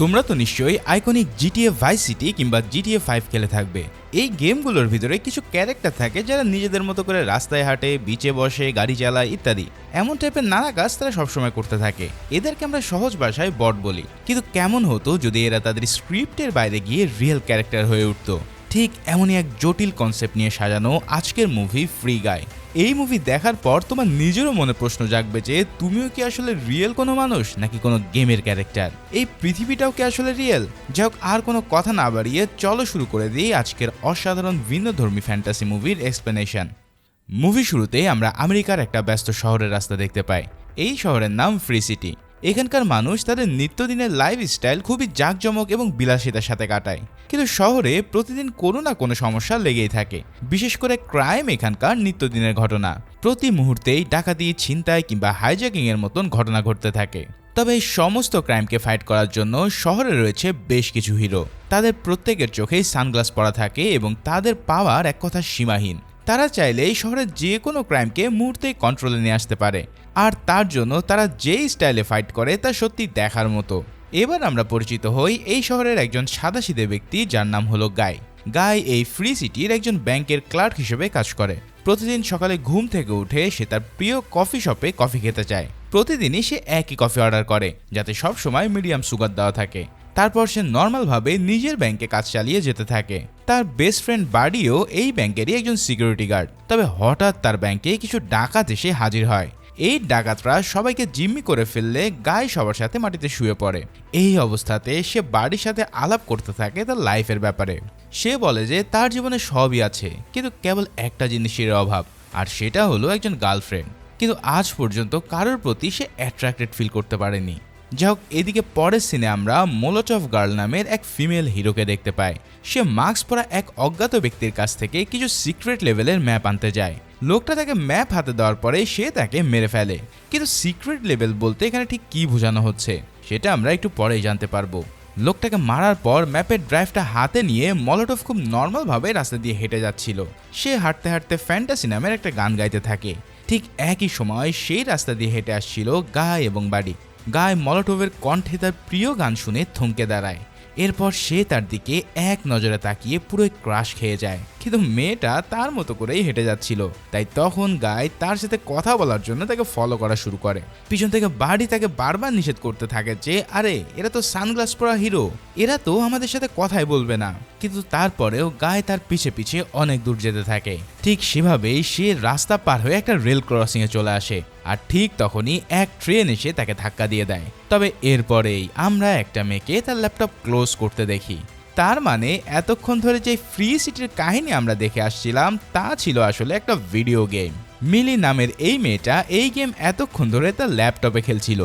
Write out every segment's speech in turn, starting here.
তোমরা তো নিশ্চয়ই আইকনিক জিটিএ ভাইস সিটি কিংবা জিটিএ ফাইভ খেলে থাকবে। এই গেমগুলোর ভিতরে কিছু ক্যারেক্টার থাকে যারা নিজেদের মতো করে রাস্তায় হাঁটে বিচে বসে, গাড়ি চালায় ইত্যাদি। এমন টাইপের নানা কাজ তারা সবসময় করতে থাকে। এদেরকে আমরা সহজ ভাষায় বট বলি। কিন্তু কেমন হতো যদি এরা তাদের স্ক্রিপ্টের বাইরে গিয়ে রিয়েল ক্যারেক্টার হয়ে উঠতো? ঠিক এমনই এক জটিল কনসেপ্ট নিয়ে সাজানো আজকের মুভি ফ্রি গায় এই মুভি দেখার পর তোমার নিজেরও মনে প্রশ্ন জাগবে যে তুমিও কি আসলে রিয়েল কোনো মানুষ নাকি কোনো গেমের ক্যারেক্টার এই পৃথিবীটাও কি আসলে রিয়েল যাই হোক আর কোনো কথা না বাড়িয়ে চলো শুরু করে দিই আজকের অসাধারণ ভিন্নধর্মী ফ্যান্টাসি মুভির এক্সপ্লেনেশন মুভি শুরুতেই আমরা আমেরিকার একটা ব্যস্ত শহরের রাস্তা দেখতে পাই। এই শহরের নাম ফ্রি সিটি এখানকার মানুষ তাদের নিত্যদিনের লাইফ স্টাইল খুবই জাঁকজমক এবং বিলাসিতার সাথে কাটায়। কিন্তু শহরে প্রতিদিন কোনো না কোনো সমস্যা লেগেই থাকে। বিশেষ করে ক্রাইম এখানকার নিত্যদিনের ঘটনা। প্রতি মুহূর্তেই ডাকাতি, ছিনতাই কিংবা হাইজ্যাকিং এর মতন ঘটনা ঘটতে থাকে। তবে এই সমস্ত ক্রাইমকে ফাইট করার জন্য শহরে রয়েছে বেশ কিছু হিরো তাদের প্রত্যেকের চোখেই সানগ্লাস পরা থাকে এবং তাদের পাওয়ার এক কথা সীমাহীন। তারা চাইলে এই শহরের যে কোনো ক্রাইমকে মুহূর্তেই কন্ট্রোলে নিয়ে আসতে পারে। আর তার জন্য তারা যেই স্টাইলে ফাইট করে তা সত্যি দেখার মতো। এবার আমরা পরিচিত হই এই শহরের একজন সাদাসিধে ব্যক্তি যার নাম হলো গাই। গাই এই ফ্রি সিটির একজন ব্যাংকের ক্লার্ক হিসেবে কাজ করে। প্রতিদিন সকালে ঘুম থেকে উঠে সে তার প্রিয় কফি শপে কফি খেতে চায়। প্রতিদিনই সে একই কফি অর্ডার করে, যাতে সব সময় মিডিয়াম সুগার দেওয়া থাকে। তারপর সে নর্মালভাবে নিজের ব্যাংকে কাজ চালিয়ে যেতে থাকে। তার বেস্ট ফ্রেন্ড বাড়িও এই ব্যাংকেরই একজন সিকিউরিটি গার্ড। তবে হঠাৎ তার ব্যাংকে কিছু ডাকাত এসে হাজির হয়। এই ডাকাতরা সবাইকে জিম্মি করে ফেললে গায়ে সবার সাথে মাটিতে শুয়ে পড়ে। এই অবস্থাতে সে বাড়ির সাথে আলাপ করতে থাকে তার লাইফের ব্যাপারে। সে বলে যে তার জীবনে সবই আছে, কিন্তু কেবল একটা জিনিসের অভাব, আর সেটা হলো একজন গার্লফ্রেন্ড। কিন্তু আজ পর্যন্ত কারোর প্রতি সে অ্যাট্রাক্টেড ফিল করতে পারেনি। যাই হোক এদিকে পরের সিনে আমরা মোলোটফ গার্ল নামের এক ফিমেল হিরোকে দেখতে পাই। সে মাস্ক পরা এক অজ্ঞাত ব্যক্তির কাছ থেকে কিছু সিক্রেট লেভেলের ম্যাপ আনতে যায়। লোকটা তাকে ম্যাপ হাতে দেওয়ার পরে সে তাকে মেরে ফেলে। কিন্তু সিক্রেট লেভেল বলতে এখানে ঠিক কি বোঝানো হচ্ছে, সেটা আমরা একটু পরেই জানতে পারব। লোকটাকে মারার পর ম্যাপের ড্রাইভটা হাতে নিয়ে মলোটফ খুব নর্মালভাবে রাস্তা দিয়ে হেঁটে যাচ্ছিল। সে হাঁটতে হাঁটতে ফ্যান্টাসি নামের একটা গান গাইতে থাকে। ঠিক একই সময় সেই রাস্তা দিয়ে হেঁটে আসছিল গা এবং বাড়ি। গায়ে মলটোভের কণ্ঠে তার প্রিয় গান শুনে থমকে দাঁড়ায়। এরপর সে তার দিকে এক নজরে তাকিয়ে পুরোই ক্রাশ খেয়ে যায়। কিন্তু মেয়েটা তার মতো করেই হেঁটে যাচ্ছিল। তাই তখন গায়ে তার সাথে কথা বলার জন্য তাকে ফলো করা শুরু করে। পিছন থেকে বাড়ি তাকে বারবার নিষেধ করতে থাকে যে, আরে, এরা তো সানগ্লাস পরা হিরো এরা তো আমাদের সাথে কথাই বলবে না। কিন্তু তারপরেও গায়ে তার পিছে পিছে অনেক দূর যেতে থাকে। ঠিক সেভাবেই সে রাস্তা পার হয়ে একটা রেল ক্রসিংয়ে চলে আসে। আর ঠিক তখনই এক ট্রেন এসে তাকে ধাক্কা দিয়ে দেয়। তবে এরপরেই আমরা একটা মেয়েকে তার ল্যাপটপ ক্লোজ করতে দেখি। তার মানে এতক্ষণ ধরে যে ফ্রি সিটির কাহিনী আমরা দেখে আসছিলাম, তা ছিল আসলে একটা ভিডিও গেম। মিলি নামের এই মেয়েটা এই গেম এতক্ষণ ধরে তার ল্যাপটপে খেলছিল।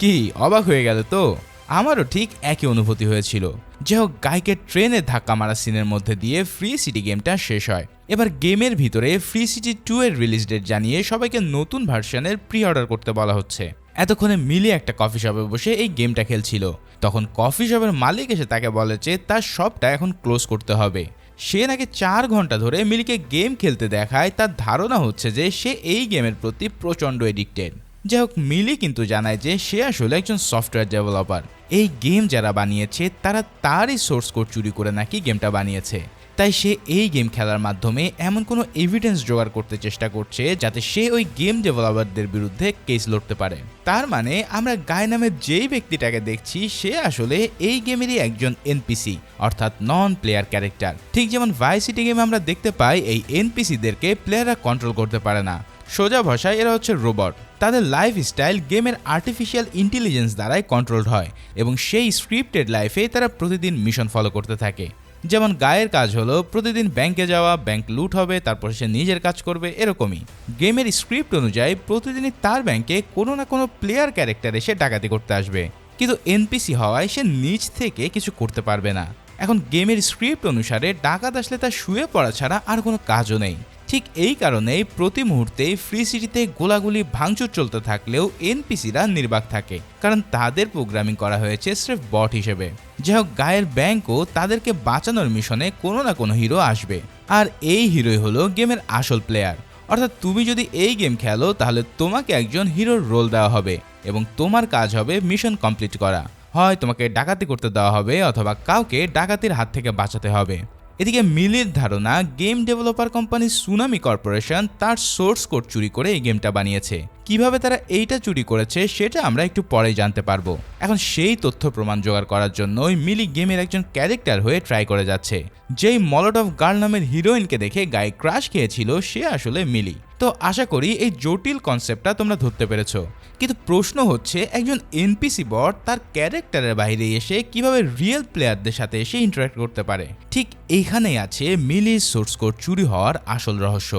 কি, অবাক হয়ে গেল তো? আমারও ঠিক একই অনুভূতি হয়েছিল। যে হোক গাইকে ট্রেনে ধাক্কা মারা সিনের মধ্যে দিয়ে ফ্রি সিটি গেমটা শেষ হয়। এবার গেমের ভিতরে ফ্রি সিটি টু এর রিলিজ ডেট জানিয়ে সবাইকে নতুন ভার্সনের প্রি অর্ডার করতে বলা হচ্ছে। এতক্ষণে মিলি একটা কফি শপে বসে এই গেমটা খেলছিল। তখন কফি শপের মালিক এসে তাকে বলে যে তার শপটা এখন ক্লোজ করতে হবে। সে নাকি চার ঘণ্টা ধরে মিলিকে গেম খেলতে দেখায়, তার ধারণা হচ্ছে যে সে এই গেমের প্রতি প্রচণ্ড এডিক্টেড যাই হোক মিলি কিন্তু জানায় যে সে আসলে একজন সফটওয়্যার ডেভেলপার। এই গেম যারা বানিয়েছে, তারা তারই সোর্স কোড চুরি করে নাকি গেমটা বানিয়েছে। তাই সে এই গেম খেলার মাধ্যমে এমন কোনো এভিডেন্স জোগাড় করতে চেষ্টা করছে যাতে সে ওই গেম ডেভেলপারদের বিরুদ্ধে কেস লড়তে পারে। তার মানে আমরা গায় নামের যেই ব্যক্তিটাকে দেখছি, সে আসলে এই গেমেরই একজন এনপিসি অর্থাৎ নন প্লেয়ার ক্যারেক্টার ঠিক যেমন ভাইসিটি গেমে আমরা দেখতে পাই, এই এনপিসিদেরকে প্লেয়াররা কন্ট্রোল করতে পারে না। সোজা ভাষায় এরা হচ্ছে রোবট তাদের লাইফ স্টাইল গেমের আর্টিফিশিয়াল ইন্টেলিজেন্স দ্বারাই কন্ট্রোলড হয় এবং সেই স্ক্রিপ্টেড লাইফে তারা প্রতিদিন মিশন ফলো করতে থাকে। যেমন গায়ের কাজ হলো প্রতিদিন ব্যাংকে যাওয়া ব্যাংক লুট হবে, তারপর সে নিজের কাজ করবে, এরকমই। গেমের স্ক্রিপ্ট অনুযায়ী প্রতিদিনই তার ব্যাংকে কোনো না কোনো প্লেয়ার ক্যারেক্টার এসে ডাকাতি করতে আসবে। কিন্তু এনপিসি হওয়ায় সে নিজ থেকে কিছু করতে পারবে না। এখন গেমের স্ক্রিপ্ট অনুসারে ডাকাত আসলে তার শুয়ে পড়া ছাড়া আর কোনো কাজও নেই। ঠিক এই কারণেই প্রতি মুহূর্তে ফ্রি সিটিতে গোলাগুলি ভাঙচুর চলতে থাকলেও এনপিসিরা নির্বাক থাকে, কারণ তাদের প্রোগ্রামিং করা হয়েছে স্রেফ বট হিসেবে। যাই হোক গায়ের ব্যাংকও তাদেরকে বাঁচানোর মিশনে কোনো না কোনো হিরো আসবে। আর এই হিরোই হলো গেমের আসল প্লেয়ার। অর্থাৎ তুমি যদি এই গেম খেলো, তাহলে তোমাকে একজন হিরোর রোল দেওয়া হবে এবং তোমার কাজ হবে মিশন কমপ্লিট করা। হয় তোমাকে ডাকাতি করতে দেওয়া হবে, অথবা কাউকে ডাকাতির হাত থেকে বাঁচাতে হবে। এদিকে মিলির ধারণা game developer company Tsunami Corporation তার সোর্স কোড চুরি করে এই গেমটা বানিয়েছে। কীভাবে তারা এইটা চুরি করেছে সেটা আমরা একটু পরেই জানতে পারব। এখন সেই তথ্য প্রমাণ জোগাড় করার জন্যই মিলি গেমের একজন ক্যারেক্টার হয়ে ট্রাই করে যাচ্ছে, যেই মলট অফ গার্ল নামের হিরোইনকে দেখে গায়ে ক্রাশ খেয়েছিল সে আসলে মিলি। তো আশা করি এই জটিল কনসেপ্টটা তোমরা ধরতে পেরেছ। কিন্তু প্রশ্ন হচ্ছে, একজন এনপিসি বট তার ক্যারেক্টারের বাইরে এসে কীভাবে রিয়েল প্লেয়ারদের সাথে এসে ইন্টারাক্ট করতে পারে? ঠিক এইখানেই আছে মিলির সোর্স কোড চুরি হওয়ার আসল রহস্য।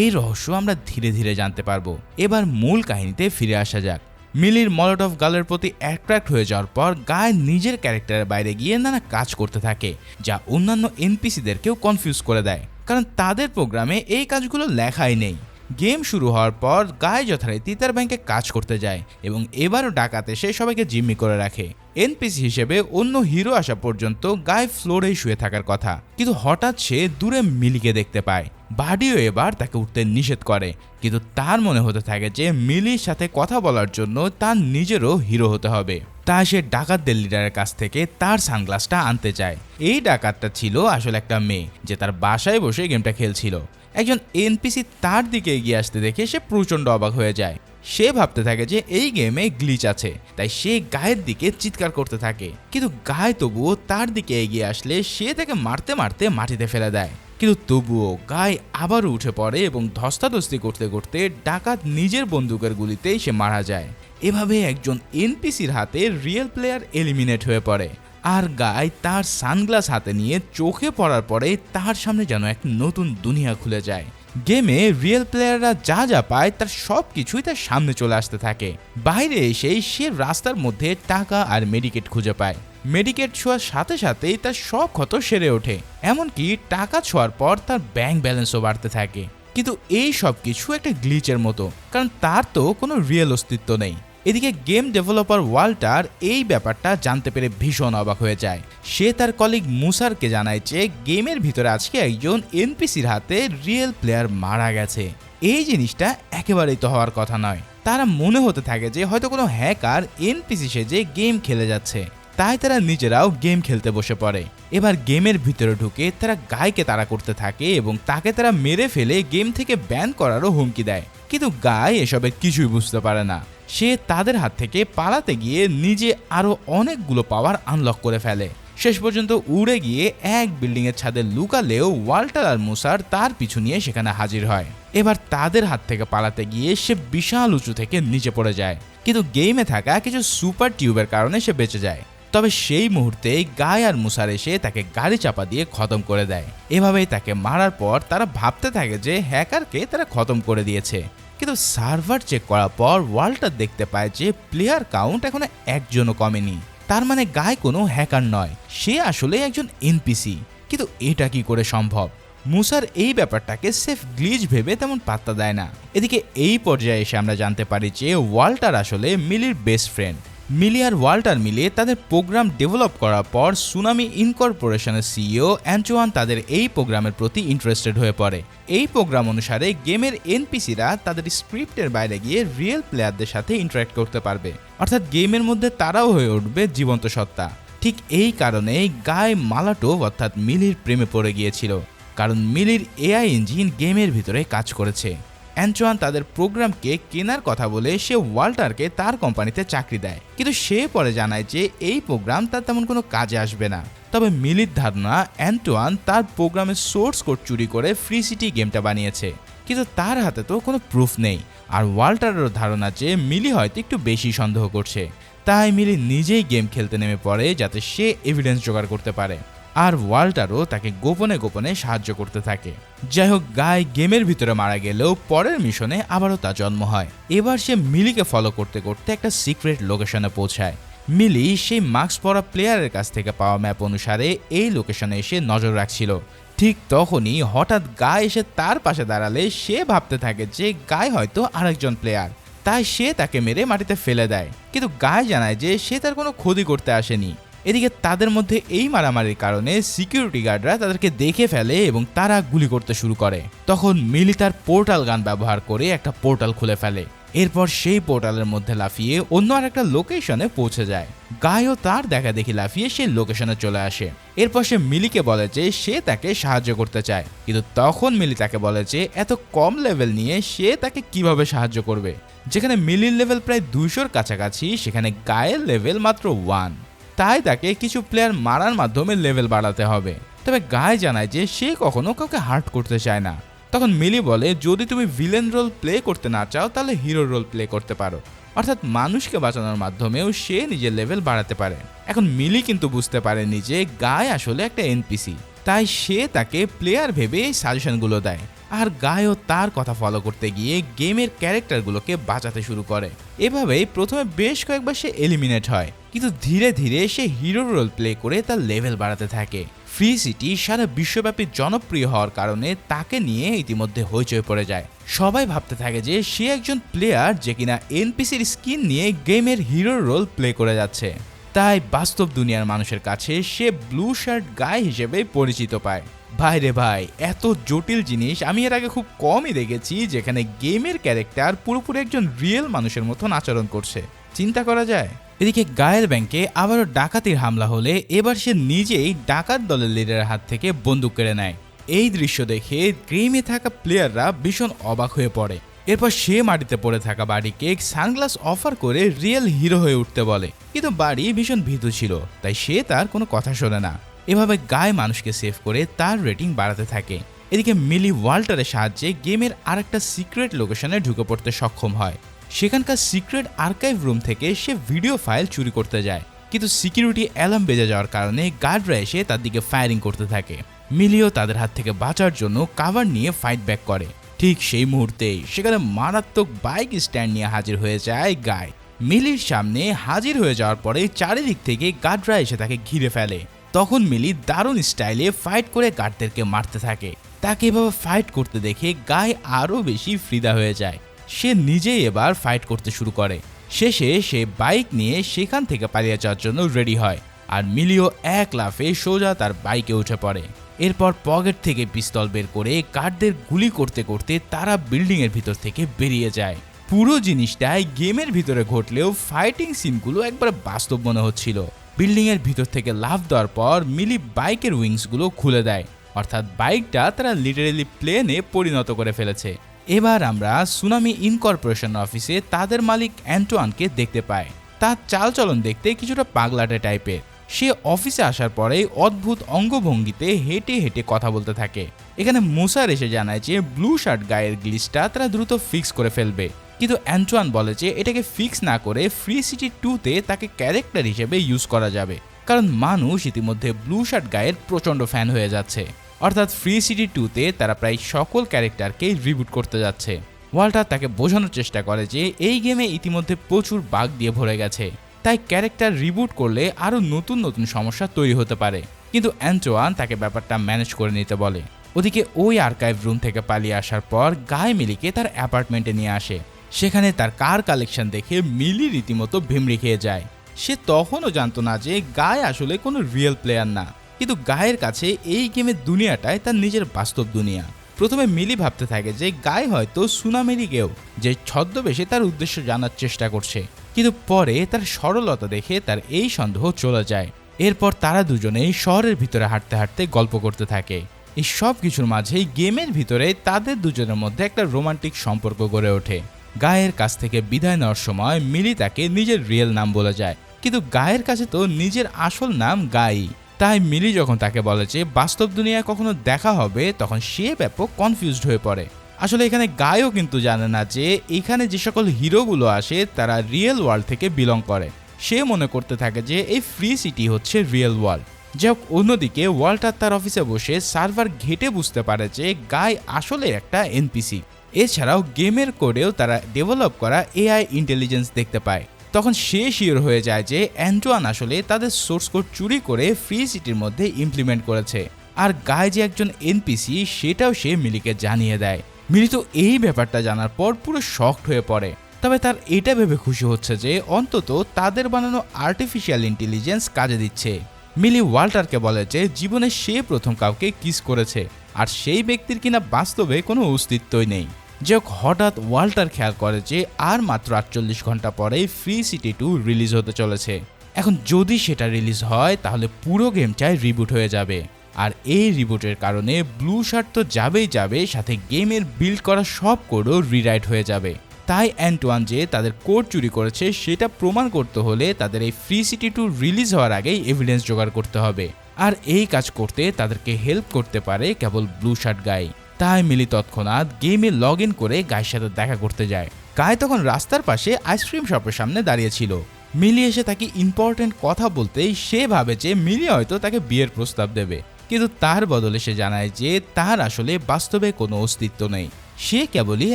এই রহস্য আমরা ধীরে ধীরে জানতে পারব। এবার মূল কাহিনীতে ফিরে আসা যাক। মিলির মলট অফ গার্লের প্রতি অ্যাট্রাক্ট হয়ে যাওয়ার পর গায়ে নিজের ক্যারেক্টারের বাইরে গিয়ে নানা কাজ করতে থাকে, যা অন্যান্য এনপিসিদেরকেও কনফিউজ করে দেয়, কারণ তাদের প্রোগ্রামে এই কাজগুলো লেখাই নেই। গেম শুরু হওয়ার পর গায়ে যথারীতি তার ব্যাংকে কাজ করতে যায় এবং এবারও ডাকাতে সে সবাইকে জিম্মি করে রাখে। এনপিসি হিসেবে অন্য হিরো আসা পর্যন্ত গায়ে ফ্লোরেই শুয়ে থাকার কথা, কিন্তু হঠাৎ সে দূরে মিলিকে দেখতে পায়। বাডিও এবার তাকে উঠতে নিষেধ করে। কিন্তু তার মনে হতে থাকে যে, মিলির সাথে কথা বলার জন্য তার নিজেরও হিরো হতে হবে। তাই সে ডাকাতদের লিডারের কাছ থেকে তার সানগ্লাসটা আনতে চায়। এই ডাকাতটা ছিল আসলে একটা মেয়ে, যে তার বাসায় বসে গেমটা খেলছিল। একজন এনপিসি তার দিকে এগিয়ে আসতে দেখে সে প্রচণ্ড অবাক হয়ে যায়। সে ভাবতে থাকে যে, এই গেমে গ্লিচ আছে। তাই সে গায়ের দিকে চিৎকার করতে থাকে। কিন্তু গায়ে তবুও তার দিকে এগিয়ে আসলে সে তাকে মারতে মারতে মাটিতে ফেলে দেয়। কিন্তু তবুও গায়ে আবারও উঠে পড়ে এবং ধস্তাধস্তি করতে করতে ডাকাত নিজের বন্দুকের গুলিতেই সে মারা যায়। এভাবে একজন এনপিসির হাতে রিয়েল প্লেয়ার এলিমিনেট হয়ে পড়ে। আর গায় তার সানগ্লাস হাতে নিয়ে চোখে পড়ার পরে তার সামনে যেন এক নতুন দুনিয়া খুলে যায়। গেমে রিয়েল প্লেয়াররা যা যা পায় তার সব কিছুই তার সামনে চলে আসতে থাকে। বাইরে এসেই সে রাস্তার মধ্যে টাকা আর মেডিকেট খুঁজে পায়। মেডিকেট ছোঁয়ার সাথে সাথেই তার সব ক্ষত সেরে ওঠে। এমনকি টাকা ছোঁয়ার পর তার ব্যাংক ব্যালেন্সও বাড়তে থাকে। কিন্তু এই সব কিছু একটা গ্লিচের মতো। কারণ তার তো কোনো রিয়েল অস্তিত্ব নেই। এদিকে গেম ডেভেলপার ওয়াল্টার এই ব্যাপারটা জানতে পেরে ভীষণ অবাক হয়ে যায়। সে তার কলিগ মুসারকে জানায় যে গেমের ভিতরে আজকে একজন এনপিসির হাতে রিয়েল প্লেয়ার মারা গেছে। এই জিনিসটা একেবারেই তো হওয়ার কথা নয়। তারা মনে হতে থাকে যে হয়তো কোনো হ্যাকার এনপিসি সেজে গেম খেলে যাচ্ছে। তাই তারা নিজেরাও গেম খেলতে বসে পড়ে। এবার গেমের ভিতরে ঢুকে তারা গায়কে তাড়া করতে থাকে এবং তাকে তারা মেরে ফেলে গেম থেকে ব্যান করারও হুমকি দেয়। কিন্তু গায় এসবের কিছুই বুঝতে পারে না। সে তাদের হাত থেকে পালাতে গিয়ে নিজে আরও অনেকগুলো পাওয়ার আনলক করে ফেলে। শেষ পর্যন্ত উড়ে গিয়ে এক বিল্ডিংয়ের ছাদে লুকালেও ওয়াল্টার আর মুসার তার পিছু নিয়ে সেখানে হাজির হয়। এবার তাদের হাত থেকে পালাতে গিয়ে সে বিশাল উঁচু থেকে নিচে পড়ে যায়। কিন্তু গেমে থাকা কিছু সুপার টিউবের কারণে সে বেঁচে যায়। তবে সেই মুহূর্তে গায় আর মুসার এসে তাকে গাড়ি চাপা দিয়ে খতম করে দেয়। এভাবেই তাকে মারার পর তারা ভাবতে থাকে যে হ্যাকারকে তারা খতম করে দিয়েছে। কিন্তু সার্ভার চেক করার পর ওয়ালটার দেখতে পায় যে প্লেয়ার কাউন্ট এখনও একজনও কমেনি। তার মানে গায়ে কোনো হ্যাকার নয়, সে আসলে একজন এনপিসি। কিন্তু এটা কি করে সম্ভব? মুসার এই ব্যাপারটাকে সেফ গ্লিজ ভেবে তেমন পাত্তা দেয় না। এদিকে এই পর্যায়ে এসে আমরা জানতে পারি যে ওয়াল্টার আসলে মিলির বেস্ট ফ্রেন্ড। মিলি আর ওয়াল্টার মিলে তাদের প্রোগ্রাম ডেভেলপ করার পর সুনামি ইনকর্পোরেশনের সিইও অ্যান্চোয়ান তাদের এই প্রোগ্রামের প্রতি ইন্টারেস্টেড হয়ে পড়ে। এই প্রোগ্রাম অনুসারে গেমের এনপিসিরা তাদের স্ক্রিপ্টের বাইরে গিয়ে রিয়েল প্লেয়ারদের সাথে ইন্টারাক্ট করতে পারবে। অর্থাৎ গেমের মধ্যে তারাও হয়ে উঠবে জীবন্ত সত্তা। ঠিক এই কারণেই গায়ে মালাটো অর্থাৎ মিলির প্রেমে পড়ে গিয়েছিল। কারণ মিলির এআই ইঞ্জিন গেমের ভিতরে কাজ করেছে। অ্যান্চোয়ান তাদের প্রোগ্রামকে কেনার কথা বলে সে ওয়াল্টারকে তার কোম্পানিতে চাকরি দেয়। কিন্তু সে পরে জানায় যে এই প্রোগ্রাম তার তেমন কোনো কাজে আসবে না। তবে মিলির ধারণা অ্যান্টোয়ান তার প্রোগ্রামের সোর্স কোড চুরি করে ফ্রি সিটি গেমটা বানিয়েছে। কিন্তু তার হাতে তো কোনো প্রুফ নেই। আর ওয়াল্টারেরও ধারণা যে মিলি হয়তো একটু বেশি সন্দেহ করছে। তাই মিলি নিজেই গেম খেলতে নেমে পড়ে যাতে সে এভিডেন্স জোগাড় করতে পারে। আর ওয়াল্টারও তাকে গোপনে গোপনে সাহায্য করতে থাকে। যাই হোক গায়ে গেমের ভিতরে মারা গেলেও পরের মিশনে আবারও তার জন্ম হয়। এবার সে মিলিকে ফলো করতে করতে একটা সিক্রেট লোকেশনে পৌঁছায়। মিলি সেই মাস্ক পরা প্লেয়ারের কাছ থেকে পাওয়া ম্যাপ অনুসারে এই লোকেশনে এসে নজর রাখছিল। ঠিক তখনই হঠাৎ গায়ে এসে তার পাশে দাঁড়ালে সে ভাবতে থাকে যে গায়ে হয়তো আরেকজন প্লেয়ার তাই সে তাকে মেরে মাটিতে ফেলে দেয়। কিন্তু গায়ে জানায় যে সে তার কোনো ক্ষতি করতে আসেনি। এদিকে তাদের মধ্যে এই মারামারির কারণে সিকিউরিটি গার্ডরা তাদেরকে দেখে ফেলে এবং তারা গুলি করতে শুরু করে। তখন মিলি তার পোর্টাল গান ব্যবহার করে একটা পোর্টাল খুলে ফেলে। এরপর সেই পোর্টালের মধ্যে লাফিয়ে অন্য আর একটা লোকেশনে পৌঁছে যায়। গায়ও তার দেখা দেখি লাফিয়ে সেই লোকেশনে চলে আসে। এরপর সে মিলিকে বলে যে সে তাকে সাহায্য করতে চায়। কিন্তু তখন মিলি তাকে বলে যে এত কম লেভেল নিয়ে সে তাকে কীভাবে সাহায্য করবে? যেখানে মিলির লেভেল প্রায় দুইশোর কাছাকাছি, সেখানে গায়ের লেভেল মাত্র ওয়ান তাই তাকে কিছু প্লেয়ার মারার মাধ্যমে লেভেল বাড়াতে হবে। তবে গায়ে জানায় যে সে কখনো কাউকে হার্ট করতে চায় না। তখন মিলি বলে, যদি তুমি ভিলেন রোল প্লে করতে না চাও, তাহলে হিরো রোল প্লে করতে পারো। অর্থাৎ মানুষকে বাঁচানোর মাধ্যমেও সে নিজের লেভেল বাড়াতে পারে। এখন মিলি কিন্তু বুঝতে পারেনি যে গায়ে আসলে একটা এনপিসি তাই সে তাকে প্লেয়ার ভেবে এই সাজেশনগুলো দেয়। আর গায়ও তার কথা ফলো করতে গিয়ে গেমের ক্যারেক্টারগুলোকে বাঁচাতে শুরু করে। এভাবেই প্রথমে বেশ কয়েকবার সে এলিমিনেট হয়, কিন্তু ধীরে ধীরে সে হিরো রোল প্লে করে তার লেভেল বাড়াতে থাকে। ফ্রি সিটি সারা বিশ্বব্যাপী জনপ্রিয় হওয়ার কারণে তাকে নিয়ে ইতিমধ্যে হইচই পড়ে যায়। সবাই ভাবতে থাকে যে সে একজন প্লেয়ার যে কিনা এনপিসির স্কিন নিয়ে গেমের হিরোর রোল প্লে করে যাচ্ছে। তাই বাস্তব দুনিয়ার মানুষের কাছে সে ব্লু শার্ট গায়ে হিসেবে পরিচিত পায়। ভাই রে ভাই, এত জটিল জিনিস। আমি এর আগে খুব কমই দেখেছি যেখানে গেমের ক্যারেক্টার পুরোপুরি একজন রিয়েল মানুষের মতন আচরণ করছে। চিন্তা করা যায়? এদিকে গায়ের ব্যাংকে আবারও ডাকাতির হামলা হলে এবার সে নিজেই ডাকাত দলের লিডারের হাত থেকে বন্দুক কেড়ে নেয়। এই দৃশ্য দেখে গেমে থাকা প্লেয়াররা ভীষণ অবাক হয়ে পড়ে। এরপর সে মাটিতে পড়ে থাকা বাড়িকে সানগ্লাস অফার করে রিয়েল হিরো হয়ে উঠতে বলে। কিন্তু বাড়ি ভীষণ ভীতু ছিল, তাই সে তার কোনো কথা শোনে না। এভাবে গায়ে মানুষকে সেভ করে তার রেটিং বাড়াতে থাকে। এদিকে মিলি ওয়াল্টারের সাহায্যে গেমের আরেকটা সিক্রেট লোকেশনে ঢুকে পড়তে সক্ষম হয়। সেখানকার সিক্রেট আর্কাইভ রুম থেকে সে ভিডিও ফাইল চুরি করতে যায়। কিন্তু সিকিউরিটি অ্যালার্ম বেজে যাওয়ার কারণে গার্ডরা এসে তার দিকে ফায়ারিং করতে থাকে। মিলিও তাদের হাত থেকে বাঁচার জন্য কাভার নিয়ে ফাইট ব্যাক করে। ঠিক সেই মুহূর্তেই সেখানে মারাত্মক বাইক স্ট্যান্ড নিয়ে হাজির হয়ে যায় গায় মিলির সামনে হাজির হয়ে যাওয়ার পরে চারিদিক থেকে গার্ডরা এসে তাকে ঘিরে ফেলে। তখন মিলি দারুণ স্টাইলে ফাইট করে গার্ডদেরকে মারতে থাকে। তাকে এভাবে ফাইট করতে দেখে গায়ে আরও বেশি ফ্রিদা হয়ে যায়। সে নিজেই এবার ফাইট করতে শুরু করে। শেষে সে বাইক নিয়ে সেখান থেকে পালিয়ে যাওয়ার জন্য রেডি হয় আর মিলিও এক লাফে সোজা তার বাইকে উঠে পড়ে। এরপর পকেট থেকে পিস্তল বের করে গার্ডদের গুলি করতে করতে তারা বিল্ডিংয়ের ভিতর থেকে বেরিয়ে যায়। পুরো জিনিসটাই গেমের ভিতরে ঘটলেও ফাইটিং সিনগুলো একবার বাস্তব মনে হচ্ছিল। বিল্ডিংয়ের ভিতর থেকে লাফ দেওয়ার পর মিলি বাইকের উইংসগুলো খুলে দেয়। অর্থাৎ বাইকটা তারা লিটারেলি প্লেনে পরিণত করে ফেলেছে। এবার আমরা সুনামি ইনকর্পোরেশন অফিসে তাদের মালিক অ্যান্টোয়ানকে দেখতে পাই। তার চালচলন দেখতে কিছুটা পাগলাটে টাইপের। সে অফিসে আসার পরেই অদ্ভুত অঙ্গভঙ্গিতে হেঁটে হেঁটে কথা বলতে থাকে। এখানে মুসার এসে জানায় যে ব্লু শার্ট গায়ের গ্লিচটা তারা দ্রুত ফিক্স করে ফেলবে। কিন্তু অ্যান্টোয়ান বলে যে এটাকে ফিক্স না করে ফ্রি সিটি টুতে তাকে ক্যারেক্টার হিসেবে ইউজ করা যাবে। কারণ মানুষ ইতিমধ্যে ব্লু শার্ট গায়ের প্রচণ্ড ফ্যান হয়ে যাচ্ছে। অর্থাৎ ফ্রি সিটি টুতে তারা প্রায় সকল ক্যারেক্টারকে রিবুট করতে যাচ্ছে। ওয়াল্টার তাকে বোঝানোর চেষ্টা করে যে এই গেমে ইতিমধ্যে প্রচুর বাগ দিয়ে ভরে গেছে। তাই ক্যারেক্টার রিবুট করলে আরও নতুন নতুন সমস্যা তৈরি হতে পারে। কিন্তু অ্যান্টোয়ান তাকে ব্যাপারটা ম্যানেজ করে নিতে বলে। ওদিকে ওই আর্কাইভ রুম থেকে পালিয়ে আসার পর গায়ে মিলিকে তার অ্যাপার্টমেন্টে নিয়ে আসে। সেখানে তার কার কালেকশন দেখে মিলি রীতিমতো ভিমড়ি খেয়ে যায়। সে তখনও জানতো না যে গায়ে আসলে কোনো রিয়েল প্লেয়ার না। কিন্তু গায়ের কাছে এই গেমের দুনিয়াটাই তার নিজের বাস্তব দুনিয়া। প্রথমে মিলি ভাবতে থাকে যে গায়ে হয়তো সুনামেরই কেউ, যে ছদ্মবেশে তার উদ্দেশ্য জানার চেষ্টা করছে। কিন্তু পরে তার সরলতা দেখে তার এই সন্দেহ চলে যায়। এরপর তারা দুজনেই শহরের ভিতরে হাঁটতে হাঁটতে গল্প করতে থাকে। এই সব কিছুর মাঝেই গেমের ভিতরে তাদের দুজনের মধ্যে একটা রোমান্টিক সম্পর্ক গড়ে ওঠে। গায়ের কাছ থেকে বিদায় নেওয়ার সময় মিলি তাকে নিজের রিয়েল নাম বলে যায়। কিন্তু গায়ের কাছে তো নিজের আসল নাম গাই। তাই মিলি যখন তাকে বলে যে বাস্তব দুনিয়ায় কখনো দেখা হবে, তখন সে ব্যাপক কনফিউজড হয়ে পড়ে। আসলে এখানে গায়ও কিন্তু জানে না যে এখানে যে সকল হিরোগুলো আসে, তারা রিয়েল ওয়ার্ল্ড থেকে বিলং করে। সে মনে করতে থাকে যে এই ফ্রি সিটি হচ্ছে রিয়েল ওয়ার্ল্ড। যাই হোক অন্যদিকে ওয়াল্টার তার অফিসে বসে সার্ভার ঘেটে বুঝতে পারে যে গায় আসলে একটা এনপিসি এছাড়াও গেমের কোডেও তারা ডেভেলপ করা এআই ইন্টেলিজেন্স দেখতে পায়। তখন সে শিওর হয়ে যায় যে অ্যান্টোয়ান আসলে তাদের সোর্স কোড চুরি করে ফ্রি সিটির মধ্যে ইমপ্লিমেন্ট করেছে। আর গায়ে যে একজন এনপিসি সেটাও সে মিলিকে জানিয়ে দেয়। মিলি তো এই ব্যাপারটা জানার পর পুরো শকড হয়ে পড়ে। তবে তার এটা ভেবে খুশি হচ্ছে যে অন্তত তাদের বানানো আর্টিফিশিয়াল ইন্টেলিজেন্স কাজে দিচ্ছে। মিলি ওয়াল্টারকে বলে যে জীবনে সে প্রথম কাউকে কিস করেছে, আর সেই ব্যক্তির কিনা বাস্তবে কোনো অস্তিত্বই নেই। যে হঠাৎ ওয়াল্টার খেয়াল করে যে আর মাত্র আটচল্লিশ ঘণ্টা পরে ফ্রি সিটি টু রিলিজ হতে চলেছে। এখন যদি সেটা রিলিজ হয়, তাহলে পুরো গেমটাই রিবুট হয়ে যাবে। আর এই রিবুটের কারণে ব্লু শার্ট তো যাবেই যাবে, সাথে গেমের বিল্ড করা সব কোডও রিরাইট হয়ে যাবে। তাই অ্যান্টোয়ান যে তাদের কোড চুরি করেছে, সেটা প্রমাণ করতে হলে তাদের এই ফ্রি সিটি টু রিলিজ হওয়ার আগেই এভিডেন্স জোগাড় করতে হবে। আর এই কাজ করতে তাদেরকে হেল্প করতে পারে কেবল ব্লু শার্ট গাই তাই মিলি তৎক্ষণাৎ গেমে লগ ইন করে গায়ের সাথে দেখা করতে যায়। গায়ে তখন রাস্তার পাশে আইসক্রিম শপের সামনে দাঁড়িয়েছিল মিলি এসে তাকে ইম্পর্টেন্ট কথা বলতেই সে ভাবে যে মিলি হয়তো তাকে বিয়ের প্রস্তাব দেবে। কিন্তু তার বদলে সে জানায় যে তার আসলে বাস্তবে কোনো অস্তিত্ব নেই। সে কেবলই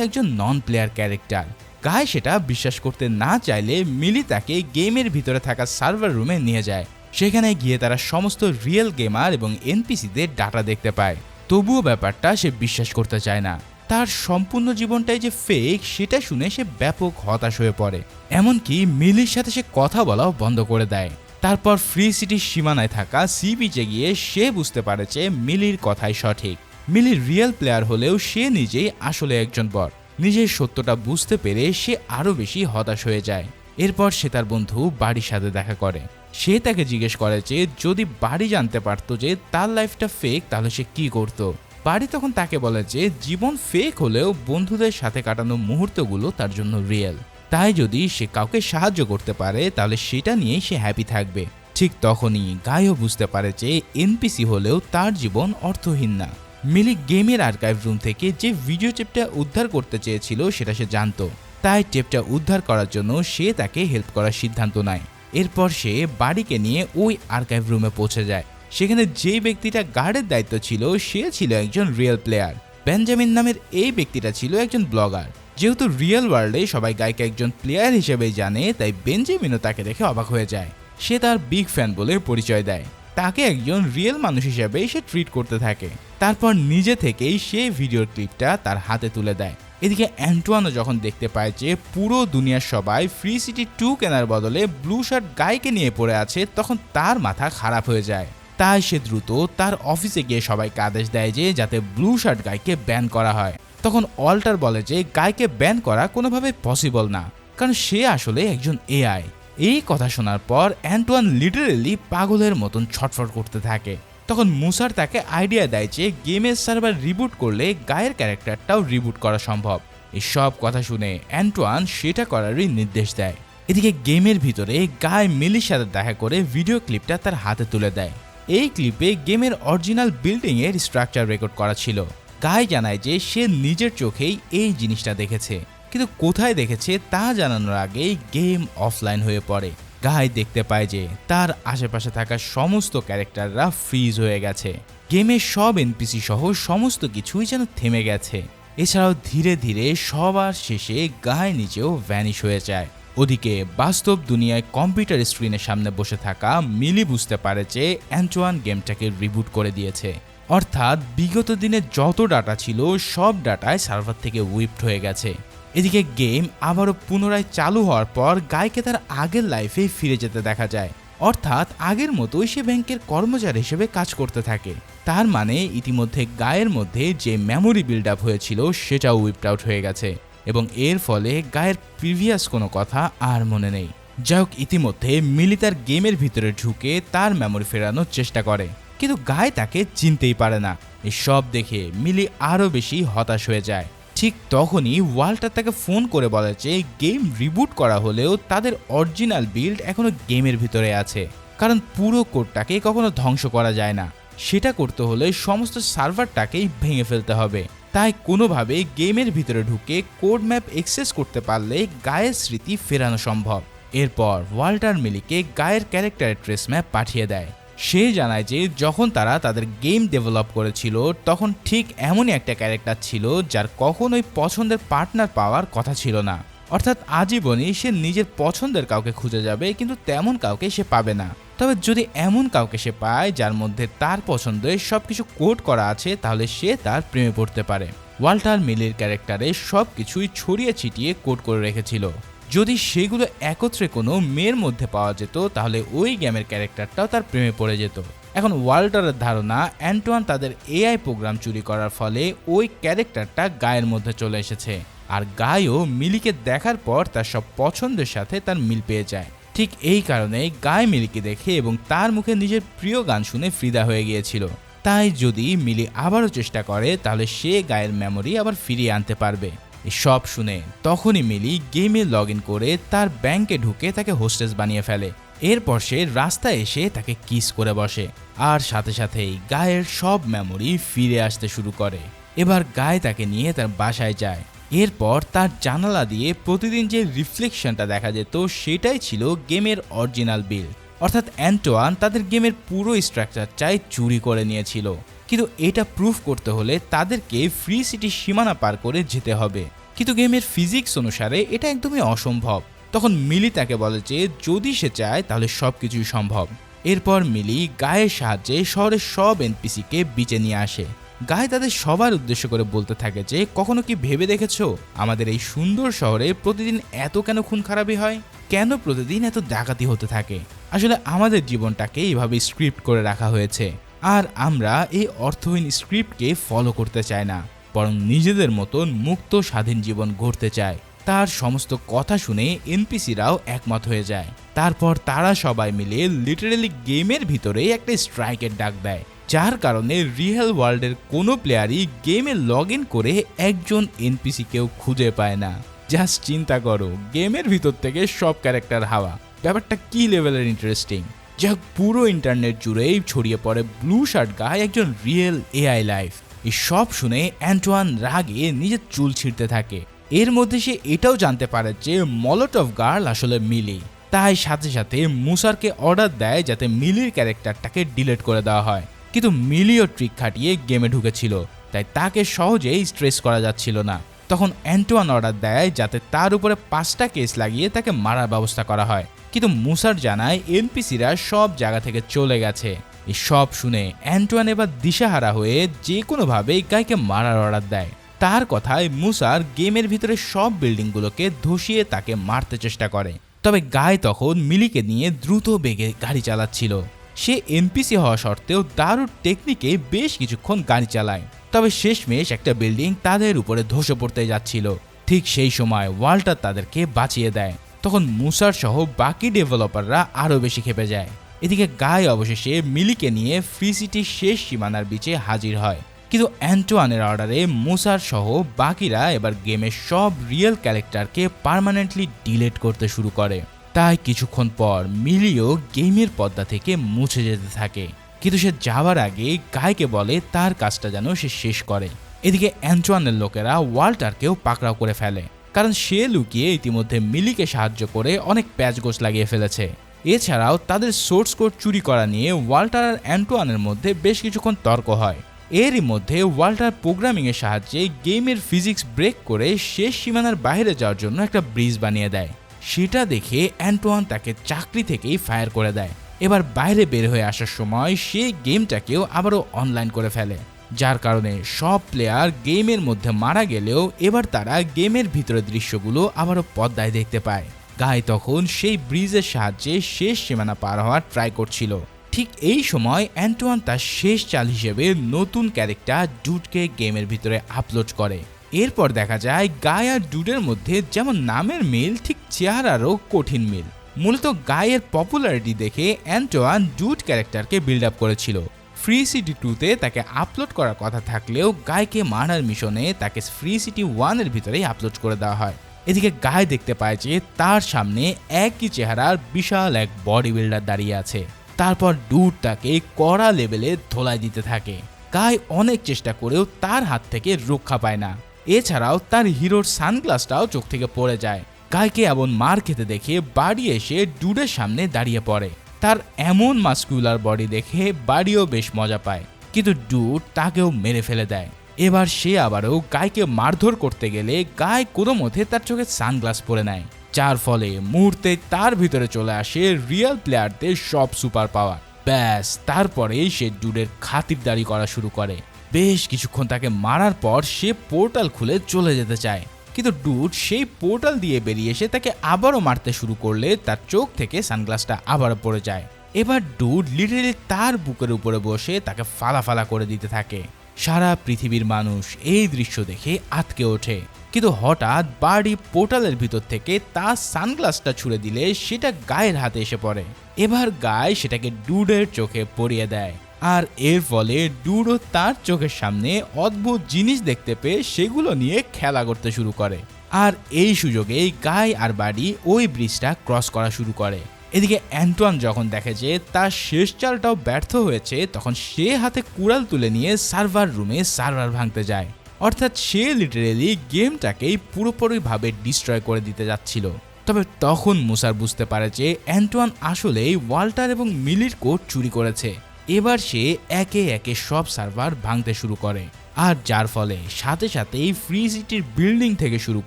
একজন নন প্লেয়ার ক্যারেক্টার গায়ে সেটা বিশ্বাস করতে না চাইলে মিলি তাকে গেমের ভিতরে থাকা সার্ভার রুমে নিয়ে যায়। সেখানে গিয়ে তারা সমস্ত রিয়েল গেমার এবং এনপিসিদের ডাটা দেখতে পায়। তবুও ব্যাপারটা সে বিশ্বাস করতে চায় না। তার সম্পূর্ণ জীবনটাই যে ফেক সেটা শুনে সে ব্যাপক হতাশ হয়ে পড়ে। এমনকি মিলির সাথে সে কথা বলাও বন্ধ করে দেয়। তারপর ফ্রি সিটির সীমানায় থাকা সি বিচে গিয়ে সে বুঝতে পারে যে মিলির কথাই সঠিক। মিলি রিয়েল প্লেয়ার হলেও সে নিজেই আসলে একজন বর। নিজের সত্যটা বুঝতে পেরে সে আরও বেশি হতাশ হয়ে যায়। এরপর সে তার বন্ধু বাড়ির সাথে দেখা করে। সে তাকে জিজ্ঞেস করে যে, যদি বাড়ি জানতে পারতো যে তার লাইফটা ফেক তাহলে সে কি করতো? বাড়ি তখন তাকে বলে যে, জীবন ফেক হলেও বন্ধুদের সাথে কাটানো মুহূর্তগুলো তার জন্য রিয়েল তাই যদি সে কাউকে সাহায্য করতে পারে, তাহলে সেটা নিয়েই সে হ্যাপি থাকবে। ঠিক তখনই গায়ও বুঝতে পারে যে এনপিসি হলেও তার জীবন অর্থহীন না। মিলি গেমের আর্কাইভ রুম থেকে যে ভিডিও টেপটা উদ্ধার করতে চেয়েছিল, সেটা সে জানতো। তাই টেপটা উদ্ধার করার জন্য সে তাকে হেল্প করার সিদ্ধান্ত নেয়। এরপর সে বাড়িকে নিয়ে ওই আর্কাইভ রুমে পৌঁছে যায়। সেখানে যে ব্যক্তিটা গার্ডের দায়িত্ব ছিল, সে ছিল একজন রিয়েল প্লেয়ার বেঞ্জামিন নামের এই ব্যক্তিটা ছিল একজন ব্লগার যেহেতু রিয়েল ওয়ার্ল্ডে সবাই গায়কে একজন প্লেয়ার হিসেবেই জানে, তাই বেঞ্জামিনও তাকে দেখে অবাক হয়ে যায়। সে তার বিগ ফ্যান বলে পরিচয় দেয়। তাকে একজন রিয়েল মানুষ হিসেবে সে ট্রিট করতে থাকে। তারপর নিজে থেকেই সে ভিডিওর ক্লিপটা তার হাতে তুলে দেয়। এদিকে অ্যান্টোয়ানো যখন দেখতে পায় যে পুরো দুনিয়ার সবাই ফ্রি সিটি টু কেনার বদলে ব্লু শার্ট গাইকে নিয়ে পড়ে আছে, তখন তার মাথা খারাপ হয়ে যায়। তাই সে দ্রুত তার অফিসে গিয়ে সবাইকে আদেশ দেয় যে যাতে ব্লু শার্ট গাইকে ব্যান করা হয়। তখন অল্টার বলে যে গাইকে ব্যান করা কোনোভাবে পসিবল না, কারণ সে আসলে একজন এআই এই কথা শোনার পর অ্যান্টোয়ান লিটারেলি পাগলের মতন ছটফট করতে থাকে। তখন মুসার তাকে আইডিয়া দেয় যে গেমের সার্ভার রিবুট করলে গায়ের ক্যারেক্টারটাও রিবুট করা সম্ভব। এই সব কথা শুনে অ্যান্টোয়ান সেটা করারই নির্দেশ দেয়। এদিকে গেমের ভিতরে গায়ে মিলির সাথে দেখা করে ভিডিও ক্লিপটা তার হাতে তুলে দেয়। এই ক্লিপে গেমের অরিজিনাল বিল্ডিংয়ের স্ট্রাকচার রেকর্ড করা ছিল। গায়ে জানায় যে সে নিজের চোখেই এই জিনিসটা দেখেছে। কিন্তু কোথায় দেখেছে তা জানানোর আগেই গেম অফলাইন হয়ে পড়ে। গায়ে দেখতে পায় যে তার আশেপাশে থাকা সমস্ত ক্যারেক্টাররা ফ্রিজ হয়ে গেছে। গেমের সব এনপিসি সহ সমস্ত কিছুই যেন থেমে গেছে। এছাড়াও ধীরে ধীরে সবার শেষে গায়ে নিচেও ভ্যানিশ হয়ে যায়। ওদিকে বাস্তব দুনিয়ায় কম্পিউটার স্ক্রিনের সামনে বসে থাকা মিলি বুঝতে পারে যে অ্যান্টোয়ান গেমটাকে রিবুট করে দিয়েছে। অর্থাৎ বিগত দিনে যত ডাটা ছিল, সব ডাটায় সার্ভার থেকে উইপড হয়ে গেছে। এদিকে গেম আবারও পুনরায় চালু হওয়ার পর গায়কে তার আগের লাইফে ফিরে যেতে দেখা যায়। অর্থাৎ আগের মতোই সে ব্যাংকের কর্মচারী হিসেবে কাজ করতে থাকে। তার মানে ইতিমধ্যে গায়ের মধ্যে যে মেমোরি বিল্ড আপ হয়েছিল সেটাও উইপড আউট হয়ে গেছে এবং এর ফলে গায়ের প্রিভিয়াস কোনো কথা আর মনে নেই। যাই হোক, ইতিমধ্যে মিলি তার গেমের ভিতরে ঢুকে তার মেমোরি ফেরানোর চেষ্টা করে। কিন্তু গায়ে তাকে চিনতেই পারে না। এই সব দেখে মিলি আরও বেশি হতাশ হয়ে যায়। ঠিক তখনই ওয়াল্টার তাকে ফোন করে বলে যে গেম রিবুট করা হলেও তাদের অরিজিনাল বিল্ড এখনও গেমের ভিতরে আছে। কারণ পুরো কোডটাকে কখনো ধ্বংস করা যায় না। সেটা করতে হলে সমস্ত সার্ভারটাকেই ভেঙে ফেলতে হবে। তাই কোনোভাবে গেমের ভিতরে ঢুকে কোড ম্যাপ এক্সেস করতে পারলে গায়ের স্মৃতি ফেরানো সম্ভব। এরপর ওয়াল্টার মিলিকে গায়ের ক্যারেক্টারের ট্রেস ম্যাপ পাঠিয়ে দেয়। সে জানায় যে যখন তারা তাদের গেম ডেভেলপ করেছিল, তখন ঠিক এমনই একটা ক্যারেক্টার ছিল যার কখনোই পছন্দের পার্টনার পাওয়ার কথা ছিল না। অর্থাৎ আজীবনই সে নিজের পছন্দের কাউকে খুঁজে যাবে, কিন্তু তেমন কাউকে সে পাবে না। তবে যদি এমন কাউকে সে পায় যার মধ্যে তার পছন্দের সব কিছু কোড করা আছে, তাহলে সে তার প্রেমে পড়তে পারে। ওয়াল্টার মিলির ক্যারেক্টারে সব কিছুই ছড়িয়ে ছিটিয়ে কোড করে রেখেছিল। যদি সেগুলো একত্রে কোনো মেয়ের মধ্যে পাওয়া যেত, তাহলে ওই গেমের ক্যারেক্টারটাও তার প্রেমে পড়ে যেত। এখন ওয়াল্টারের ধারণা, অ্যান্টোয়ান তাদের এআই প্রোগ্রাম চুরি করার ফলে ওই ক্যারেক্টারটা গায়ের মধ্যে চলে এসেছে। আর গায়ও মিলিকে দেখার পর তার সব পছন্দের সাথে তার মিল পেয়ে যায়। ঠিক এই কারণে গায় মিলিকে দেখে এবং তার মুখে নিজের প্রিয় গান শুনে ফ্রিদা হয়ে গিয়েছিল। তাই যদি মিলি আবারও চেষ্টা করে, তাহলে সে গায়ের মেমোরি আবার ফিরিয়ে আনতে পারবে। সব শুনে তখনই মিলি গেমে লগ ইন করে তার ব্যাংকে ঢুকে তাকে হোস্টেস বানিয়ে ফেলে। এরপর সে রাস্তায় এসে তাকে কিস করে বসে। আর সাথে সাথেই গায়ের সব মেমোরি ফিরে আসতে শুরু করে। এবার গায়ে তাকে নিয়ে তার বাসায় যায়। এরপর তার জানালা দিয়ে প্রতিদিন যে রিফ্লেকশনটা দেখা যেত সেটাই ছিল গেমের অরিজিনাল বিল। অর্থাৎ অ্যান্টোয়ান তাদের গেমের পুরো স্ট্রাকচারটাই চুরি করে নিয়েছিল। কিন্তু এটা প্রুফ করতে হলে তাদেরকে ফ্রি সিটির সীমানা পার করে যেতে হবে। কিন্তু গেমের ফিজিক্স অনুসারে এটা একদমই অসম্ভব। তখন মিলি তাকে বলে যে, যদি সে চায়, তাহলে সব কিছুই সম্ভব। এরপর মিলি গায়ের সাহায্যে শহরের সব এনপিসিকে বিচে নিয়ে আসে। গায়ে তাদের সবার উদ্দেশ্য করে বলতে থাকে যে, কখনো কি ভেবে দেখেছ? আমাদের এই সুন্দর শহরে প্রতিদিন এত কেন খুন খারাপি হয়? কেন প্রতিদিন এত ডাকাতি হতে থাকে? আসলে আমাদের জীবনটাকে এইভাবে স্ক্রিপ্ট করে রাখা হয়েছে। আর আমরা এই অর্থহীন স্ক্রিপ্টকে ফলো করতে চাই না, বরং নিজেদের মতন মুক্ত স্বাধীন জীবন গড়তে চায় তার সমস্ত কথা শুনে এনপিসিরাও একমত হয়ে যায়। তারপর তারা সবাই মিলে লিটারেলি গেমের ভিতরে একটা স্ট্রাইকের ডাক দেয়, যার কারণে রিয়েল ওয়ার্ল্ডের কোনো প্লেয়ারই গেমে লগ ইন করে একজন এনপিসি কেউ খুঁজে পায় না। জাস্ট চিন্তা করো গেমের ভিতর থেকে সব ক্যারেক্টার হাওয়া। ব্যাপারটা কি লেভেলের ইন্টারেস্টিং যা পুরো ইন্টারনেট জুড়েই ছড়িয়ে পড়ে ব্লু শার্ট গায়ে একজন রিয়েল এআই লাইফ এই সব শুনে অ্যান্টোয়ান রাগে নিজের চুল ছিঁড়তে থাকে। এর মধ্যে সে এটাও জানতে পারে যে মলট অফ গার্ল আসলে মিলি। তাই সাথে সাথে মুসারকে অর্ডার দেয় যাতে মিলির ক্যারেক্টারটাকে ডিলিট করে দেওয়া হয়। কিন্তু মিলিও ট্রিক খাটিয়ে গেমে ঢুকেছিল। তাই তাকে সহজেই স্ট্রেস করা যাচ্ছিল না। তখন অ্যান্টোয়ান অর্ডার দেয় যাতে তার উপরে পাঁচটা কেস লাগিয়ে তাকে মারার ব্যবস্থা করা হয়। কিন্তু মুসার জানায় এনপিসিরা সব জায়গা থেকে চলে গেছে। সব শুনে অ্যান্টোয়ান এবার দিশাহারা হয়ে যে কোনোভাবে গাইকে মারার অর্ডার দেয়। তার কথায় মুসার গেমের ভিতরে সব বিল্ডিংগুলোকে ধসিয়ে তাকে মারতে চেষ্টা করে। তবে গায়ে তখন মিলিকে নিয়ে দ্রুত বেগে গাড়ি চালাচ্ছিল। সে এনপিসি হওয়া সত্ত্বেও দারুর টেকনিকে বেশ কিছুক্ষণ গাড়ি চালায়। তবে শেষমেশ একটা বিল্ডিং তাদের উপরে ধসে পড়তে যাচ্ছিল। ঠিক সেই সময় ওয়াল্টার তাদেরকে বাঁচিয়ে দেয়। তখন মুসার সহ বাকি ডেভেলপাররা আরও বেশি খেপে যায়। এদিকে গায়ে অবশেষে মিলিকে নিয়ে ফ্রি সিটির শেষ সীমানার বিচে হাজির হয়। কিন্তু অ্যান্টোয়ানের অর্ডারে মুসার সহ বাকিরা এবার গেমের সব রিয়েল ক্যারেক্টারকে পার্মানেন্টলি ডিলেট করতে শুরু করে। তাই কিছুক্ষণ পর মিলিও গেমের পর্দা থেকে মুছে যেতে থাকে। কিন্তু সে যাওয়ার আগে গায়কে বলে তার কাজটা যেন সে শেষ করে। এদিকে অ্যান্টোয়ানের লোকেরা ওয়াল্টারকেও পাকড়াও করে ফেলে। কারণ সে লুকিয়ে ইতিমধ্যে মিলিকে সাহায্য করে অনেক প্যাচগোছ লাগিয়ে ফেলেছে। এছাড়াও তাদের সোর্স কোড চুরি করা নিয়ে ওয়াল্টার আর অ্যান্টোয়ানের মধ্যে বেশ কিছুক্ষণ তর্ক হয়। এরই মধ্যে ওয়াল্টার প্রোগ্রামিংয়ের সাহায্যে গেমের ফিজিক্স ব্রেক করে শেষ সীমানার বাইরে যাওয়ার জন্য একটা ব্রিজ বানিয়ে দেয়। সেটা দেখে অ্যান্টোয়ান তাকে চাকরি থেকেই ফায়ার করে দেয়। এবার বাইরে বের হয়ে আসার সময় সে গেমটাকেও আবারও অনলাইন করে ফেলে। যার কারণে সব প্লেয়ার গেমের মধ্যে মারা গেলেও এবার তারা গেমের ভিতরের দৃশ্যগুলো আবারও পদ্মায় দেখতে পায়। গায়ে তখন সেই ব্রিজের সাহায্যে শেষ সীমানা পার হওয়ার ট্রাই করছিল। ঠিক এই সময় অ্যান্টোয়ান তার শেষ চাল হিসেবে নতুন ক্যারেক্টার ডুডকে গেমের ভিতরে আপলোড করে। এরপর দেখা যায় গায়ে আর ডুডের মধ্যে যেমন নামের মিল, ঠিক চেহারারও কঠিন মিল। মূলত গায়ের পপুলারিটি দেখে অ্যান্টোয়ান ডুড ক্যারেক্টারকে বিল্ড আপ করেছিল। ফ্রি সিটি টুতে তাকে আপলোড করার কথা থাকলেও গায়কে মারার মিশনে তাকে ফ্রি সিটি ওয়ানের ভিতরেই আপলোড করে দেওয়া হয়। এদিকে গায়ে দেখতে পায় যে তার সামনে একই চেহারার বিশাল এক বডি বিল্ডার দাঁড়িয়ে আছে। তারপর ডুড তাকে কড়া লেভেলে ধোলাই দিতে থাকে। গায়ে অনেক চেষ্টা করেও তার হাত থেকে রক্ষা পায় না। এছাড়াও তার হিরোর সানগ্লাসটাও চোখ থেকে পড়ে যায়। গায়কে এমন মার খেতে দেখে বাড়ি এসে ডুডের সামনে দাঁড়িয়ে পড়ে। তার এমন মাস্কুলার বডি দেখে বাড়িও বেশ মজা পায়। কিন্তু ডুড তাকেও মেরে ফেলে দেয়। এবার সে আবারও গায়কে মারধর করতে গেলে গায় কোনো মতে তার চোখে সানগ্লাস পরে নেয়। যার ফলে মুহূর্তে তার ভিতরে চলে আসে রিয়েল প্লেয়ারদের সব সুপার পাওয়ার। ব্যাস, তারপরেই সে ডুডের খাতিরদারি করা শুরু করে। বেশ কিছুক্ষণ তাকে মারার পর সে পোর্টাল খুলে চলে যেতে চায়। কিন্তু ডুড সেই পোর্টাল দিয়ে বেরিয়ে এসে তাকে আবারও মারতে শুরু করলে তার চোখ থেকে সানগ্লাসটা আবারও পড়ে যায়। এবার ডুড লিটারেলি তার বুকের উপরে বসে তাকে ফালা ফালা করে দিতে থাকে। সারা পৃথিবীর মানুষ এই দৃশ্য দেখে আতকে ওঠে। কিন্তু হঠাৎ বাড়ি পোর্টালের ভিতর থেকে তার সানগ্লাসটা ছুড়ে দিলে সেটা গায়ের হাতে এসে পড়ে। এবার গায়ে সেটাকে ডুডের চোখে পরিয়ে দেয়। আর এর ফলে ডুডো তার চোখের সামনে অদ্ভুত জিনিস দেখতে পেয়ে সেগুলো নিয়ে খেলা করতে শুরু করে। আর এই সুযোগেই গাই আর বাড়ি ওই ব্রিজটা ক্রস করা শুরু করে। এদিকে অ্যান্টোয়ান যখন দেখে যে তার শেষ চালটাও ব্যর্থ হয়েছে, তখন সে হাতে কুড়াল তুলে নিয়ে সার্ভার রুমে সার্ভার ভাঙতে যায়। অর্থাৎ সে লিটারেলি গেমটাকেই পুরোপুরিভাবে ডিস্ট্রয় করে দিতে যাচ্ছিল। তবে তখন মুসার বুঝতে পারে যে অ্যান্টোয়ান আসলেই ওয়াল্টার এবং মিলির কোড চুরি করেছে। এবার সে একে একে সব সার্ভার ভাঙতে শুরু করে। আর যার ফলে সাথে সাথেই ফ্রি সিটির বিল্ডিং থেকে শুরু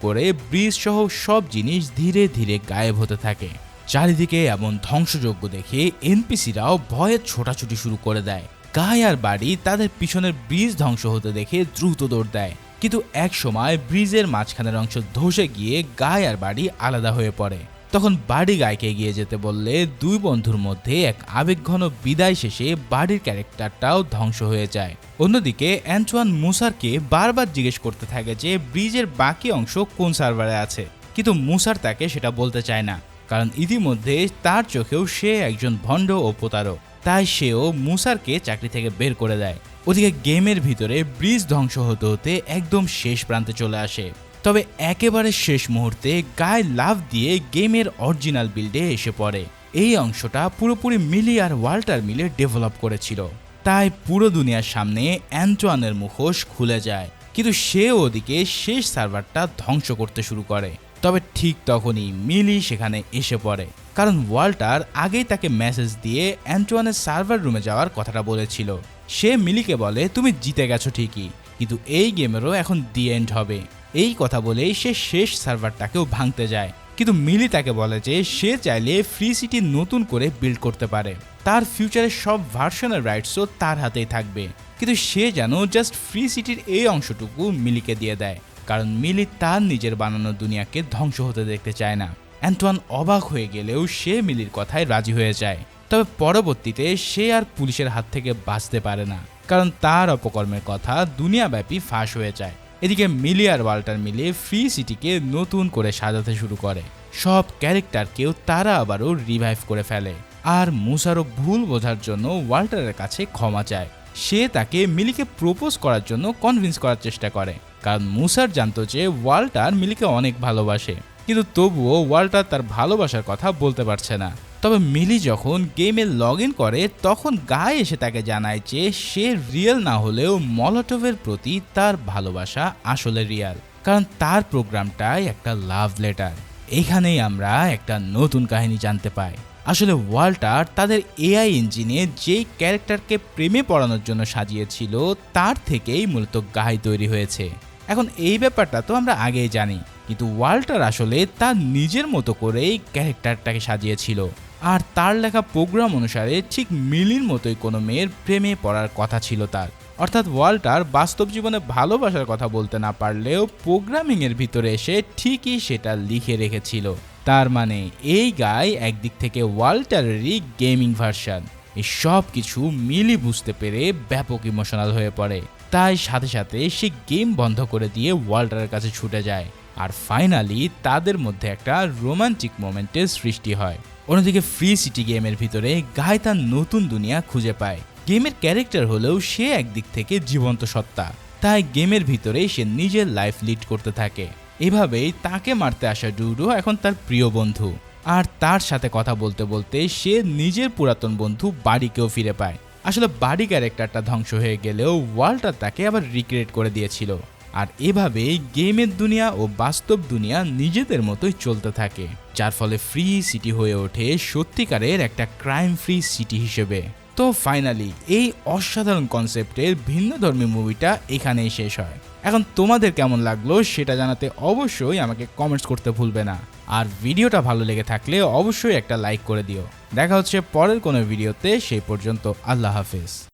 করে ব্রিজ সহ সব জিনিস ধীরে ধীরে গায়েব হতে থাকে। চারিদিকে এমন ধ্বংসযজ্ঞ দেখে এনপিসিরাও ভয়ে ছোটাছুটি শুরু করে দেয়। গায়ে আর বাড়ি তাদের পিছনের ব্রিজ ধ্বংস হতে দেখে দ্রুত দৌড় দেয়। কিন্তু এক সময় ব্রিজের মাঝখানের অংশ ধসে গিয়ে গায়ে আর বাড়ি আলাদা হয়ে পড়ে। তখন বাড়ি গায়কে এগিয়ে যেতে বললে, দুই বন্ধুর মধ্যে এক আবেগঘন বিদায় শেষে বাড়ির ক্যারেক্টারটাও ধ্বংস হয়ে যায়। অন্যদিকে, অ্যান্টোয়ান মুসারকে বারবার জিজ্ঞেস করতে থাকে যে, ব্রিজের বাকি অংশ কোন সার্ভারে আছে? কিন্তু মুসার তাকে সেটা বলতে চায় না, কারণ ইতিমধ্যে তার চোখেও সে একজন ভণ্ড ও প্রতারক। তাই সেও মুসারকে চাকরি থেকে বের করে দেয়। ওদিকে গেমের ভিতরে ব্রিজ ধ্বংস হতে হতে একদম শেষ প্রান্তে চলে আসে। তবে একেবারে শেষ মুহূর্তে গায়ে লাভ দিয়ে গেমের অরিজিনাল বিল্ডে এসে পড়ে। এই অংশটা পুরোপুরি মিলি আর ওয়াল্টার মিলে ডেভেলপ করেছিল। তাই পুরো দুনিয়ার সামনে অ্যান্টোয়ানের মুখোশ খুলে যায়। কিন্তু সে ওদিকে শেষ সার্ভারটা ধ্বংস করতে শুরু করে। তবে ঠিক তখনই মিলি সেখানে এসে পড়ে। কারণ ওয়াল্টার আগেই তাকে মেসেজ দিয়ে অ্যান্টোয়ানের সার্ভার রুমে যাওয়ার কথাটা বলেছিল। সে মিলিকে বলে, তুমি জিতে গেছো ঠিকই, কিন্তু এই গেমেরও এখন দি এন্ড হবে। এই কথা বলেই সে শেষ সার্ভারটাকেও ভাঙতে যায়। কিন্তু মিলি তাকে বলে যে সে চাইলে ফ্রি সিটি নতুন করে বিল্ড করতে পারে। তার ফিউচারের সব ভার্সনের রাইটসও তার হাতেই থাকবে। কিন্তু সে যেন জাস্ট ফ্রি সিটির এই অংশটুকু মিলিকে দিয়ে দেয়। কারণ মিলি তার নিজের বানানো দুনিয়াকে ধ্বংস হতে দেখতে চায় না। অ্যান্টোয়ান অবাক হয়ে গেলেও সে মিলির কথায় রাজি হয়ে যায়। তবে পরবর্তীতে সে আর পুলিশের হাত থেকে বাঁচতে পারে না। কারণ তার অপকর্মের কথা দুনিয়াব্যাপী ফাঁস হয়ে যায়। এদিকে মিলি আর ওয়াল্টার মিলে ফ্রি সিটিকে নতুন করে সাজাতে শুরু করে। সব ক্যারেক্টারকেও তারা আবারও রিভাইভ করে ফেলে। আর মুসারও ভুল বোঝার জন্য ওয়াল্টারের কাছে ক্ষমা চায়। সে তাকে মিলিকে প্রপোজ করার জন্য কনভিন্স করার চেষ্টা করে। কারণ মুসার জানতো যে ওয়াল্টার মিলিকে অনেক ভালোবাসে। কিন্তু তবুও ওয়াল্টার তার ভালোবাসার কথা বলতে পারছে না। তবে মিলি যখন গেমে লগ ইন করে, তখন গায়ে এসে তাকে জানায় যে সে রিয়েল না হলেও মলটোভের প্রতি তার ভালোবাসা আসলে রিয়াল। কারণ তার প্রোগ্রামটাই একটা লাভ লেটার। এখানেই আমরা একটা নতুন কাহিনী জানতে পাই। আসলে ওয়াল্টার তাদের এআই ইঞ্জিনে যেই ক্যারেক্টারকে প্রেমে পড়ানোর জন্য সাজিয়েছিল, তার থেকেই মূলত গাই তৈরি হয়েছে। এখন এই ব্যাপারটা তো আমরা আগেই জানি, কিন্তু ওয়াল্টার আসলে তার নিজের মতো করেই ক্যারেক্টারটাকে সাজিয়েছিল। আর তার লেখা প্রোগ্রাম অনুসারে ঠিক মিলির মতোই কোনো মেয়ের প্রেমে পড়ার কথা ছিল তার। অর্থাৎ ওয়াল্টার বাস্তব জীবনে ভালোবাসার কথা বলতে না পারলেও প্রোগ্রামিংয়ের ভিতরে এসে ঠিকই সেটা লিখে রেখেছিল। তার মানে এই গাই একদিক থেকে ওয়াল্টারেরই গেমিং ভার্সন। এই সব কিছু মিলি বুঝতে পেরে ব্যাপক ইমোশনাল হয়ে পড়ে। তাই সাথে সাথে সে গেম বন্ধ করে দিয়ে ওয়াল্টারের কাছে ছুটে যায়। আর ফাইনালি তাদের মধ্যে একটা রোমান্টিক মোমেন্টের সৃষ্টি হয়। অন্যদিকে ফ্রি সিটি গেমের ভিতরে গায়ে তার নতুন দুনিয়া খুঁজে পায়। গেমের ক্যারেক্টার হলেও সে একদিক থেকে জীবন্ত সত্তা। তাই গেমের ভিতরে সে নিজের লাইফ লিড করতে থাকে। এভাবেই তাকে মারতে আসা ডুডো এখন তার প্রিয় বন্ধু। আর তার সাথে কথা বলতে বলতে সে নিজের পুরাতন বন্ধু বাড়িকেও ফিরে পায়। আসলে বাড়ি ক্যারেক্টারটা ধ্বংস হয়ে গেলেও ওয়ার্ল্ডটা তাকে আবার রিক্রিয়েট করে দিয়েছিল। আর এভাবেই গেমের দুনিয়া ও বাস্তব দুনিয়া নিজেদের মতোই চলতে থাকে, যার ফলে ফ্রি সিটি হয়ে ওঠে সত্যিকারের একটা ক্রাইম ফ্রি সিটি হিসেবে। তো ফাইনালি এই অসাধারণ কনসেপ্টের ভিন্ন ধর্মী মুভিটা এখানেই শেষ হয়। এখন তোমাদের কেমন লাগল সেটা জানাতে অবশ্যই আমাকে কমেন্টস করতে ভুলবে না। আর ভিডিওটা ভালো লেগে থাকলে অবশ্যই একটা লাইক করে দিও। দেখা হচ্ছে পরের কোনো ভিডিওতে সেই পর্যন্ত আল্লাহ হাফেজ।